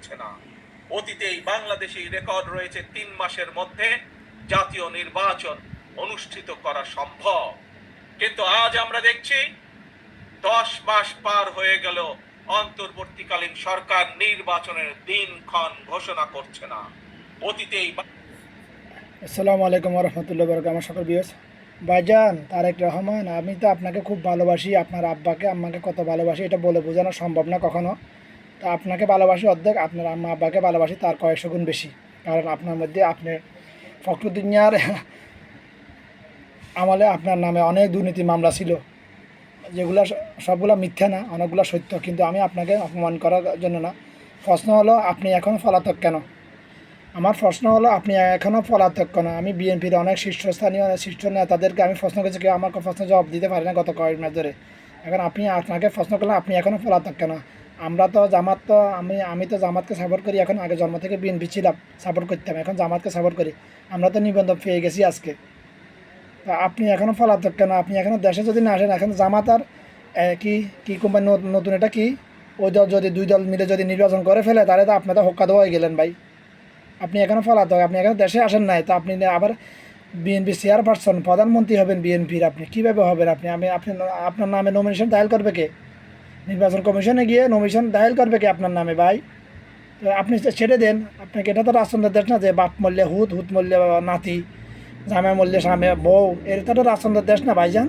করছে না। অতীতেই বাংলাদেশি রেকর্ড রয়েছে তিন মাসের মধ্যে জাতীয় নির্বাচন অনুষ্ঠিত করা সম্ভব। কিন্তু আজ আমরা দেখছি দশ মাস পার হয়ে গেল, অন্তর্বর্তীকালীন সরকার নির্বাচনের দিনক্ষণ ঘোষণা করছে না। অতীতেই আসসালামু আলাইকুম রহমতুল্লাহ বরক আমার সকল বিয়স ভাইজান, তারেক রহমান, আমি তো আপনাকে খুব ভালোবাসি, আপনার আব্বাকে, আম্মাকে কত ভালোবাসি, এটা বলে বোঝানো সম্ভব না কখনো। তো আপনাকে ভালোবাসি অর্ধেক, আপনার আম্মা আব্বাকে ভালোবাসি, তার কয়েকশো গুণ বেশি। কারণ আপনার মধ্যে আপনি ফখরুদ্দিনার আমলে আপনার নামে অনেক দুর্নীতি মামলা ছিল। যেগুলো সবগুলো মিথ্যা না, অনেকগুলো সত্য। কিন্তু আমি আপনাকে অপমান করার জন্য না। প্রশ্ন হলো, আপনি এখন পলাতক কেন? আমার প্রশ্ন হলো, আপনি এখনও পলাতক কেন? আমি বিএনপির অনেক শীর্ষস্থানীয় শীর্ষ নেতাদেরকে আমি প্রশ্ন করেছি, কেউ আমার প্রশ্ন জবাব দিতে পারে না গত কয়েক মাস ধরে। এখন আপনি আপনাকে প্রশ্ন করলাম আপনি এখনও পলাতক কেন? আমরা তো জামাত তো আমি আমি তো জামাতকে সাপোর্ট করি, এখন আগে জন্ম থেকে বিএনপি ছিলাম সাপোর্ট করতাম, এখন জামাতকে সাপোর্ট করি। আমরা তো নিবন্ধন পেয়ে গেছি আজকে। তা আপনি এখনও পলাতক কেন? আপনি এখনও দেশে যদি না আসেন, এখন জামাত আর কি কি কোম্পানি নতুন এটা কি? ওই দল যদি, দুই দল মিলে যদি নির্বাচন করে ফেলে, তাহলে তো আপনি তো দেওয়া হয়ে গেলেন ভাই। আপনি এখানে ফলাতে হবে আপনি এখানে দেশে আসেন নাই, তো আপনি আবার বিএনপি চেয়ার পারসন প্রধানমন্ত্রী হবেন বিএনপির আপনি, কীভাবে হবেন আপনি? আমি, আপনি, আপনার নামে নমিনেশন দায়ের করবে কে? নির্বাচন কমিশনে গিয়ে নমিশন দায়ের করবে কি আপনার নামে ভাই? আপনি ছেড়ে দেন। আপনাকে এটা তো রাজতন্ত্রের দেশ না যে বাপ মূল্যে হুত হুত মূল্যে নাতি জামে মূল্যে স্বামী, বউ এটা তো রাজতন্ত্রের দেশ না ভাইজান।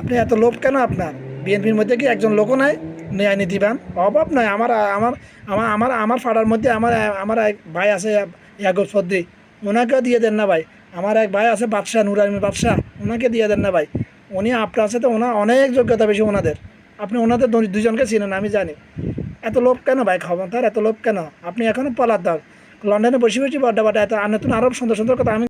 আপনি এত লোভ কেন আপনার? বিএনপির মধ্যে কি একজন লোকও নাই? ন্যায় নীতিবান? অভাব নয় আমার আমার আমার আমার আমার ফাড়ার মধ্যে আমার আমার এক ভাই আছে ইয়াগুব সদ্দি ওনাকেও দিয়ে দেন না ভাই। আমার এক ভাই আছে বাদশাহ, নুরাইমি বাদশাহ। ওনাকে দিয়ে দেন না ভাই। উনি আপনার সাথে ওনার অনেক যোগ্যতা বেশি ওনাদের। আপনি ওনাদের দুজনকে চিনেন, আমি জানি। এত লোক কেন ভাই ক্ষমতার? এত লোক কেন? আপনি এখনও পলাতক। লন্ডনে বসে বসে বড্ডা বাড্ডা এত আর নতুন আরও সুন্দর সুন্দর কথা আমি